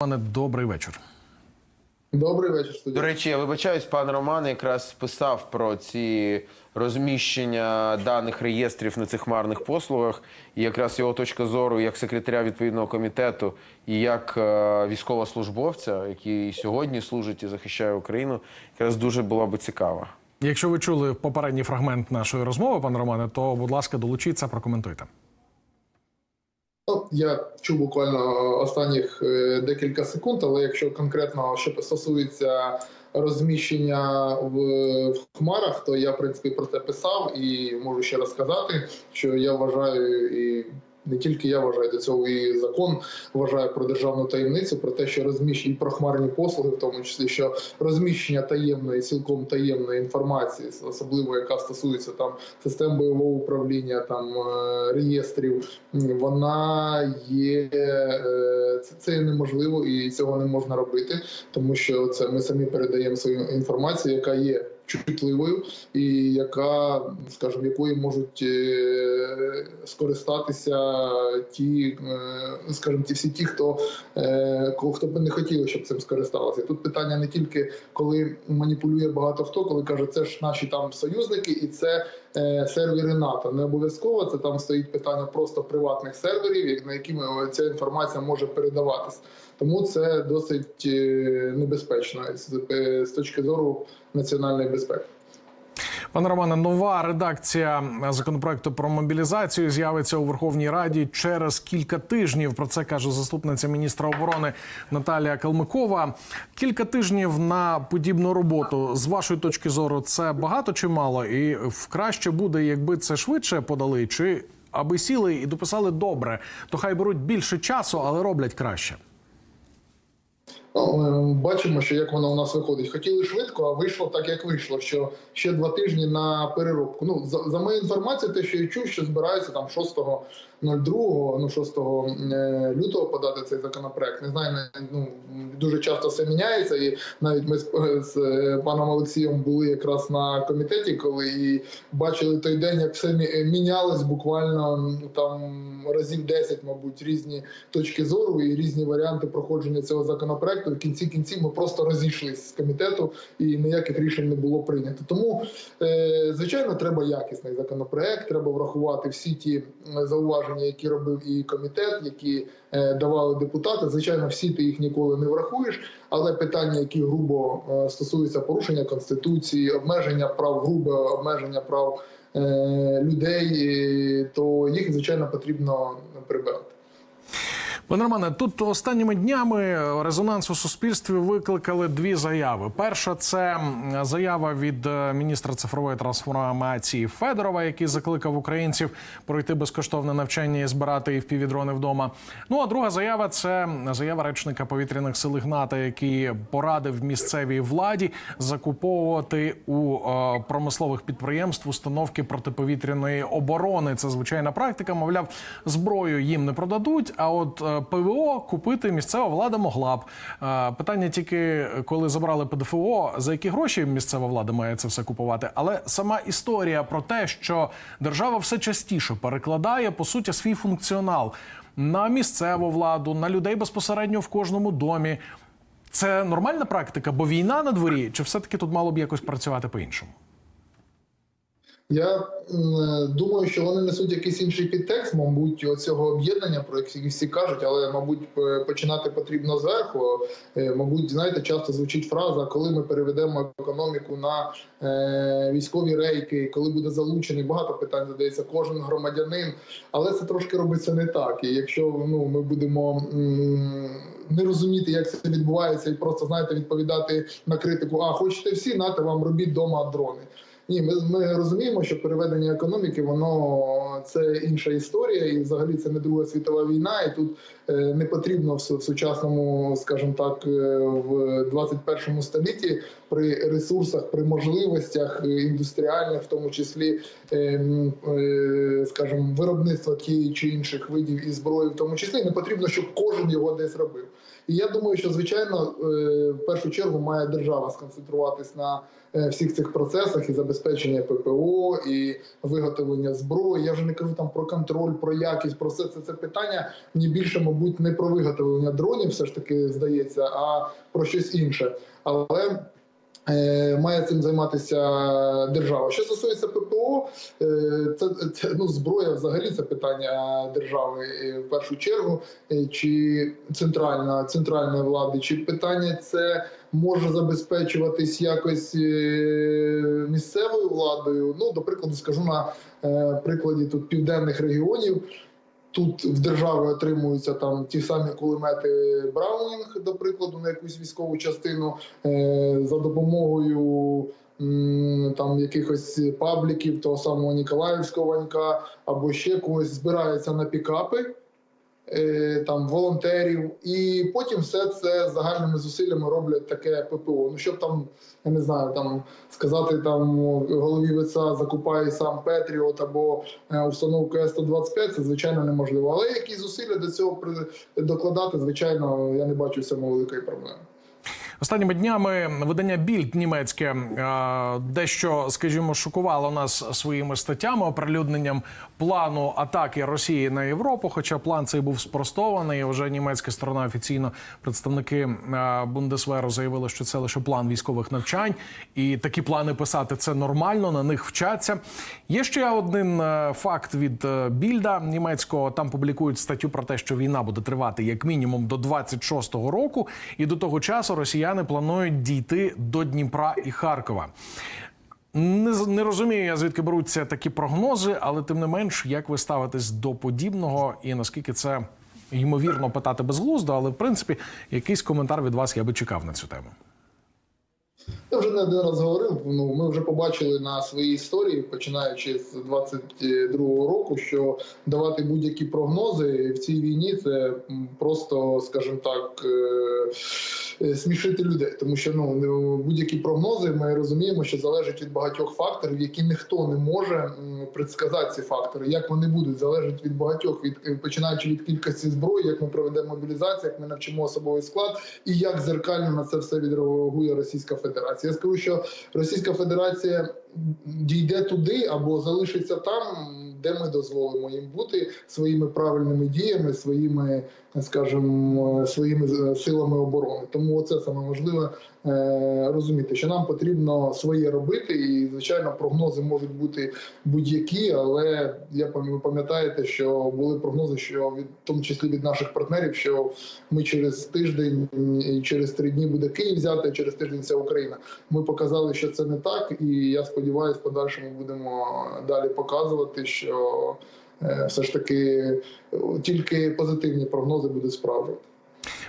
Пане, добрий вечір. Добрий вечір, До речі, я вибачаюсь, пан Роман якраз писав про ці розміщення даних реєстрів на цих хмарних послугах, і якраз його точка зору як секретаря відповідного комітету і як е, військовослужбовця, який сьогодні служить і захищає Україну, якраз дуже була би цікава. Якщо ви чули попередній фрагмент нашої розмови, пане Романе, то будь ласка, долучіться, прокоментуйте. Ну, я чув буквально останніх е, декілька секунд, але якщо конкретно що стосується розміщення в, в хмарах, то я в принципі про це писав і можу ще раз сказати, що я вважаю і. Не тільки я вважаю до цього, і закон вважає про державну таємницю, про те, що розміщення і про хмарні послуги, в тому числі що розміщення таємної, цілком таємної інформації, особливо яка стосується там систем бойового управління, там е, реєстрів, вона є е, це, неможливо і цього не можна робити, тому що це ми самі передаємо свою інформацію, яка є чутливою, і яка, скажімо, якої можуть е, скористатися ті, е, скажімо, ті всі ті, хто е, хто би не хотіли, щоб цим скористалися. Тут питання не тільки коли маніпулює багато хто, коли каже, це ж наші там союзники, і це сервери НАТО. Не обов'язково це там стоїть питання просто приватних серверів, на якими ця інформація може передаватись. Тому це досить е, небезпечно е, з точки зору національної безпеки. Пане Романе, нова редакція законопроекту про мобілізацію з'явиться у Верховній Раді через кілька тижнів. Про це каже заступниця міністра оборони Наталія Калмикова. Кілька тижнів на подібну роботу. З вашої точки зору, це багато чи мало? І краще буде, якби це швидше подали, чи аби сіли і дописали добре, то хай беруть більше часу, але роблять краще. Ну, е, Бачимо, що як воно у нас виходить. Хотіли швидко, а вийшло так, як вийшло. Що ще два тижні на переробку. Ну за, за моєю інформацією, те, що я чув, що збираються там 6.02, ну 6 е, лютого подати цей законопроект. Не знаю, ну дуже часто все міняється. І навіть ми з, з е, паном Олексієм були якраз на комітеті, коли і бачили той день, як все мінялось буквально там разів 10, мабуть, різні точки зору і різні варіанти проходження цього законопроекту. В кінці кінців ми просто розійшлись з комітету і ніяких рішень не було прийнято. Тому, е, звичайно, треба якісний законопроект. Треба врахувати всі ті е, зауваження, які робив і комітет, які е, давали депутати. Звичайно, всі ти їх ніколи не врахуєш, але питання, які грубо е, стосуються порушення конституції, обмеження прав, грубе обмеження прав е, людей, то їх звичайно потрібно прибирати. Пане Романе, тут останніми днями резонанс у суспільстві викликали дві заяви. Перша це заява від е, міністра цифрової трансформації Федорова, який закликав українців пройти безкоштовне навчання і збирати і впівдрони вдома. Ну а друга заява це заява речника повітряних сил Ігната, який порадив місцевій владі закуповувати у е, промислових підприємств установки протиповітряної оборони. Це звичайна практика. Мовляв, зброю їм не продадуть. А от е, ПВО купити місцева влада могла б. Е, Питання тільки коли забрали ПДФО, за які гроші місцева влада має це все купувати. Але сама історія про те, що держава все частіше перекладає по суті свій функціонал на місцеву владу, на людей безпосередньо в кожному домі. Це нормальна практика, бо війна на дворі, чи все-таки тут мало б якось працювати по-іншому? Я м, думаю, що вони несуть якийсь інший підтекст, мабуть, оцього об'єднання, про який всі кажуть, але мабуть починати потрібно зверху. Е, Мабуть, знаєте, часто звучить фраза, коли ми переведемо економіку на е, військові рейки, коли буде залучений багато питань задається кожен громадянин, але це трошки робиться не так. І якщо ну ми будемо не розуміти, як це відбувається, і просто знаєте, відповідати на критику: а хочете всі, нате вам робіть вдома дрони. Ні, ми, ми розуміємо, що переведення економіки воно це інша історія, і взагалі це не Друга світова війна. І тут е, не потрібно в, сучасному, скажімо так, е, в 21 столітті при ресурсах, при можливостях е, індустріальних, в тому числі, е, е, скажімо, виробництва тієї чи інших видів і зброї, в тому числі не потрібно, щоб кожен його десь робив. І я думаю, що звичайно е, в першу чергу має держава сконцентруватись на всіх цих процесах і забезпечення ППО, і виготовлення зброї. Я вже не кажу там про контроль, про якість, про все це. Це питання мені більше, мабуть, не про виготовлення дронів, все ж таки здається, а про щось інше. Але має цим займатися держава. Що стосується ППО, е, це, це ну зброя взагалі це питання держави е, в першу чергу, е, чи центральна центральної влади, чи питання це може забезпечуватись якось е, місцевою владою. Ну, до прикладу, скажу на е, прикладі тут південних регіонів. Тут в держави отримуються там ті самі кулемети Браунінг, до прикладу, на якусь військову частину е, за допомогою там якихось пабліків, того самого Ніколаївського ванька або ще когось збираються на пікапи. Е, Там волонтерів, і потім все це загальними зусиллями роблять таке ППО. Ну щоб там, я не знаю, там сказати там голові ВЦА закупає сам Петріот або е, установку С-125, це звичайно неможливо. Але які зусилля до цього докладати, звичайно, я не бачу в цьому великої проблеми. Останніми днями видання Більд німецьке е, дещо, скажімо, шокувало нас своїми статтями, оприлюдненням плану атаки Росії на Європу. Хоча план цей був спростований. Вже німецька сторона офіційно представники е, Бундесверу заявили, що це лише план військових навчань, і такі плани писати це нормально. На них вчаться. Є ще один е, факт від Більда німецького. Там публікують статтю про те, що війна буде тривати як мінімум до 26-го року, і до того часу росіяни планують дійти до Дніпра і Харкова. Не, не розумію я, звідки беруться такі прогнози, але тим не менш, як ви ставитесь до подібного і наскільки це ймовірно питати безглуздо, але в принципі якийсь коментар від вас я би чекав на цю тему. Я вже не один раз говорив. Ну ми вже побачили на своїй історії, починаючи з 22-го року, що давати будь-які прогнози в цій війні це просто, скажімо так, е, е, смішити людей, тому що ну не- будь-які прогнози ми розуміємо, що залежать від багатьох факторів, які ніхто не може предсказати ці фактори. Як вони будуть залежать від багатьох, від е, починаючи від кількості зброї, як ми проведемо мобілізацію, як ми навчимо особовий склад, і як зеркально на це все відреагує Російська Федерація. Я скажу, що Російська Федерація дійде туди або залишиться там, де ми дозволимо їм бути своїми правильними діями, своїми, скажімо, своїми силами оборони. Тому оце саме важливе е, розуміти, що нам потрібно своє робити, і звичайно, прогнози можуть бути будь-які, але я пам'ятаєте, що були прогнози, що від в тому числі від наших партнерів, що ми через тиждень і через три дні буде Київ взяти, а через тиждень вся Україна. Ми показали, що це не так, і я сподіваюся, подальшому будемо далі показувати, що е, все ж таки е, тільки позитивні прогнози будуть справжувати.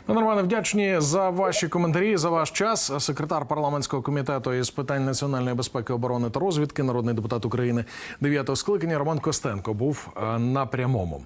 Пане Романе, вдячні за ваші коментарі, за ваш час. Секретар парламентського комітету із питань національної безпеки, оборони та розвідки, народний депутат України 9-го скликання Роман Костенко був е, на прямому.